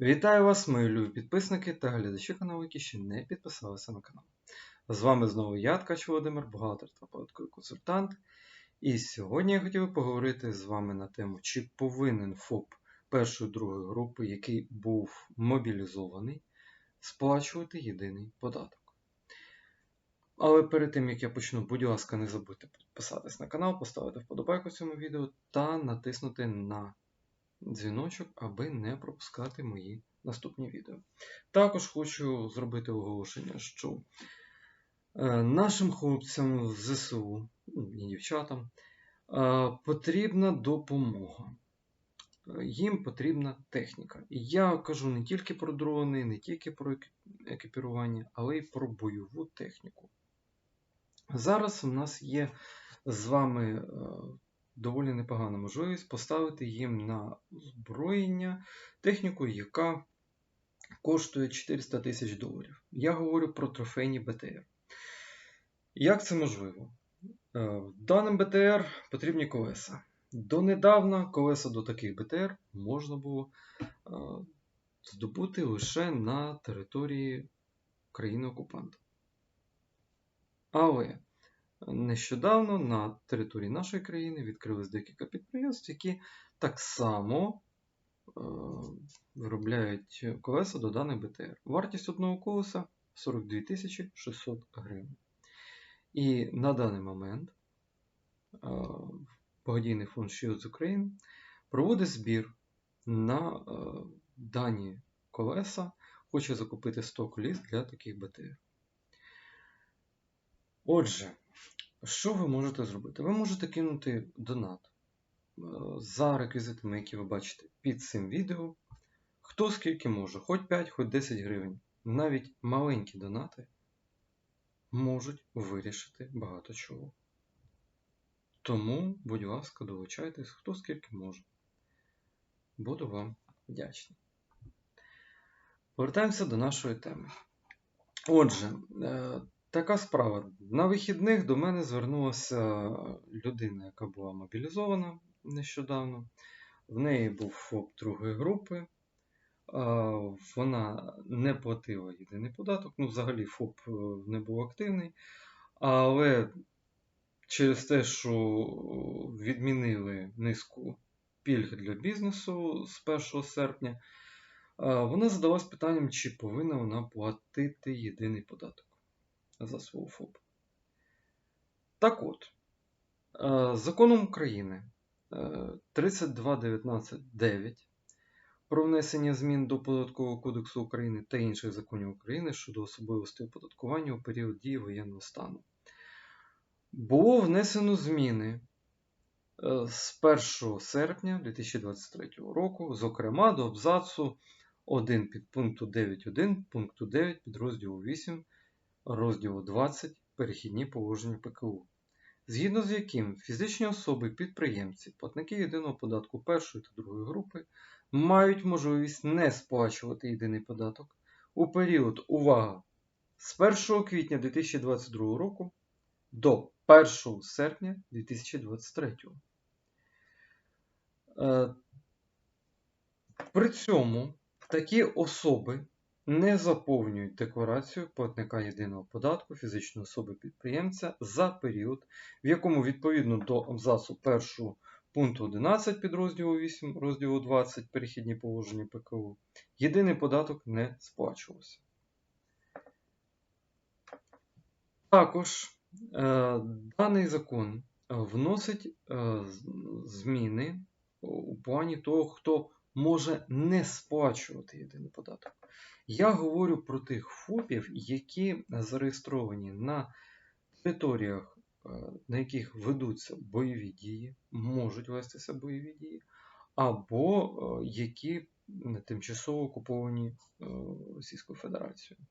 Вітаю вас, мої любі підписники та глядачі каналу, які ще не підписалися на канал. З вами знову я, Ткач Володимир, бухгалтер та податковий консультант. І сьогодні я хотів би поговорити з вами на тему, чи повинен ФОП першої другої групи, який був мобілізований, сплачувати єдиний податок. Але перед тим як я почну, будь ласка, не забудьте підписатись на канал, поставити вподобайку цьому відео та натиснути на дзвіночок, аби не пропускати мої наступні відео. Також хочу зробити оголошення, що е, нашим хлопцям з ЗСУ ну, і дівчатам е, потрібна допомога. Е, Їм потрібна техніка. І я кажу не тільки про дрони, не тільки про екіпірування, але й про бойову техніку. Зараз у нас є з вами доволі непогана можливість поставити їм на озброєння техніку, яка коштує 400 тисяч доларів. Я говорю про трофейні БТР. Як це можливо? Е, Даним БТР потрібні колеса. Донедавна колеса до таких БТР можна було е, здобути лише на території країни-окупанта. Але нещодавно на території нашої країни відкрились декілька підприємств, які так само е, виробляють колеса до даних БТР. Вартість одного колеса 42 600 гривень. І на даний момент е, благодійний фонд Shields Ukraine проводить збір на е, дані колеса, хоче закупити 100 коліс для таких БТР. Отже, що ви можете зробити? Ви можете кинути донат е, за реквізитами, які ви бачите під цим відео. Хто скільки може, хоч 5, хоч 10 гривень. Навіть маленькі донати можуть вирішити багато чого. Тому, будь ласка, долучайтесь, хто скільки може. Буду вам вдячний. Повертаємося до нашої теми. Отже, е, така справа. На вихідних до мене звернулася людина, яка була мобілізована нещодавно. В неї був ФОП другої групи. Е, Вона не платила єдиний податок. Ну, взагалі, ФОП е, не був активний. Але через те, що відмінили низку пільг для бізнесу з 1 серпня, е, вона задалась питанням, чи повинна вона платити єдиний податок за свого ФОП. Так от, е, законом України е, 32.19.9 про внесення змін до Податкового кодексу України та інших законів України щодо особливостей оподаткування у період дії воєнного стану. Було внесено зміни е, з 1 серпня 2023 року, зокрема до абзацу 1 підпункту 9.1 пункту 9 підрозділу 8 розділу 20 Перехідні положення ПКУ, згідно з яким фізичні особи-підприємці, платники єдиного податку першої та другої групи мають можливість не сплачувати єдиний податок у період увага з 1 квітня 2022 року до 1 серпня 2023. Е, При цьому такі особи не заповнюють декларацію платника єдиного податку фізичної особи-підприємця за період, в якому відповідно до абзацу 1 пункту 11 підрозділу 8 розділу 20 перехідні положення ПКУ єдиний податок не сплачувався. Також е, даний закон вносить е, зміни у плані того, хто може не сплачувати єдиний податок. Я говорю про тих ФОПів, які зареєстровані на територіях, е, на яких ведуться бойові дії, можуть вестися бойові дії, або е, які тимчасово окуповані е, Російською Федерацією.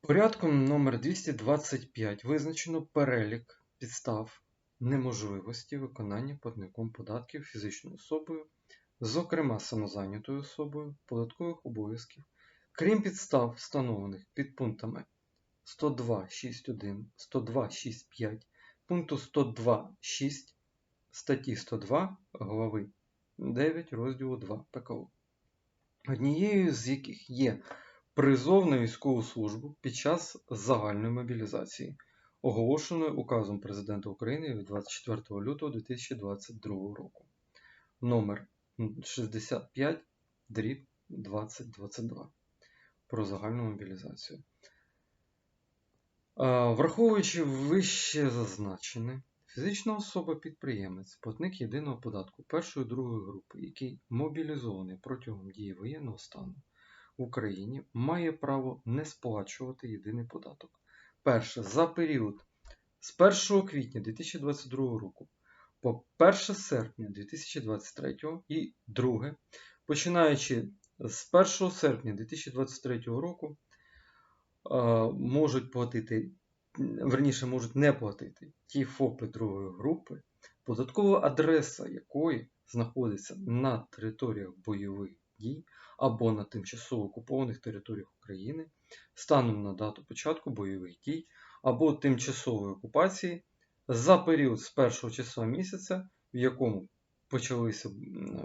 Порядком номер 225 визначено перелік підстав неможливості виконання платником податків фізичною особою, зокрема самозайнятою особою, податкових обов'язків, крім підстав, встановлених під пунктами 102.6.1, 102.6.5, пункту 102.6 статті 102 глави 9 розділу 2 ПКУ, однією з яких є призов на військову службу під час загальної мобілізації, оголошеної указом Президента України від 24 лютого 2022 року. Номер 65 дріб 2022 про загальну мобілізацію. Враховуючи вище зазначене, фізична особа-підприємець, платник єдиного податку першої другої групи, який мобілізований протягом дії воєнного стану в Україні, має право не сплачувати єдиний податок. Перше, за період з 1 квітня 2022 року по 1 серпня 2023 і друге, починаючи з 1 серпня 2023 року, можуть платити, верніше можуть не платити ті ФОПи другої групи, податкова адреса якої знаходиться на територіях бойових дій або на тимчасово окупованих територіях України станом на дату початку бойових дій або тимчасової окупації за період з першого числа місяця, в якому почалися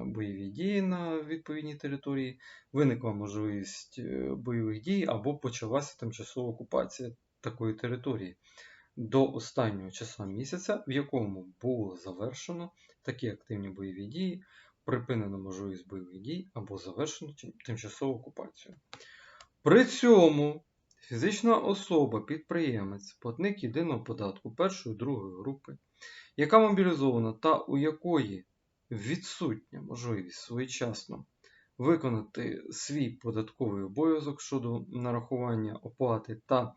бойові дії на відповідній території, виникла можливість е, бойових дій або почалася тимчасова окупація такої території до останнього числа місяця, в якому було завершено такі активні бойові дії, припинено можливість бойових дій або завершено тимчасову окупацію. При цьому фізична особа, підприємець, платник єдиного податку першої другої групи, яка мобілізована та у якої відсутня можливість своєчасно виконати свій податковий обов'язок щодо нарахування оплати та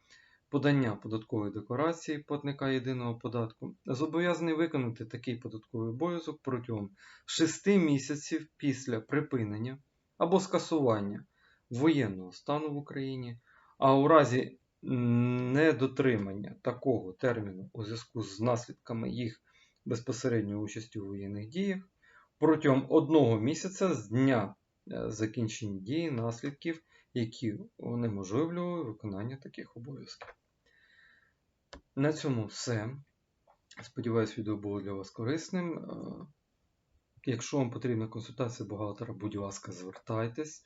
подання податкової декларації платника єдиного податку, зобов'язаний виконати такий податковий обов'язок протягом 6 місяців після припинення або скасування воєнного стану в Україні, а у разі недотримання такого терміну у зв'язку з наслідками їх безпосередньої участі у воєнних діях протягом одного місяця з дня е, закінчення дії наслідків, які унеможливлювали виконання таких обов'язків. На цьому все. Сподіваюсь, відео було для вас корисним. Е, Якщо вам потрібна консультація бухгалтера, будь ласка, звертайтесь,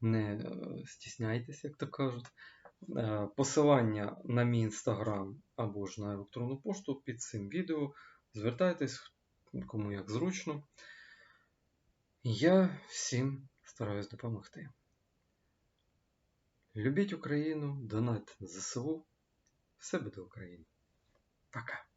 не е, стісняйтесь, як то кажуть. Е, Посилання на мій інстаграм або ж на електронну пошту під цим відео. Звертайтесь, кому як зручно. Я всім стараюсь допомогти. Любіть Україну, донатьте на ЗСУ. Все буде Україна. Пока.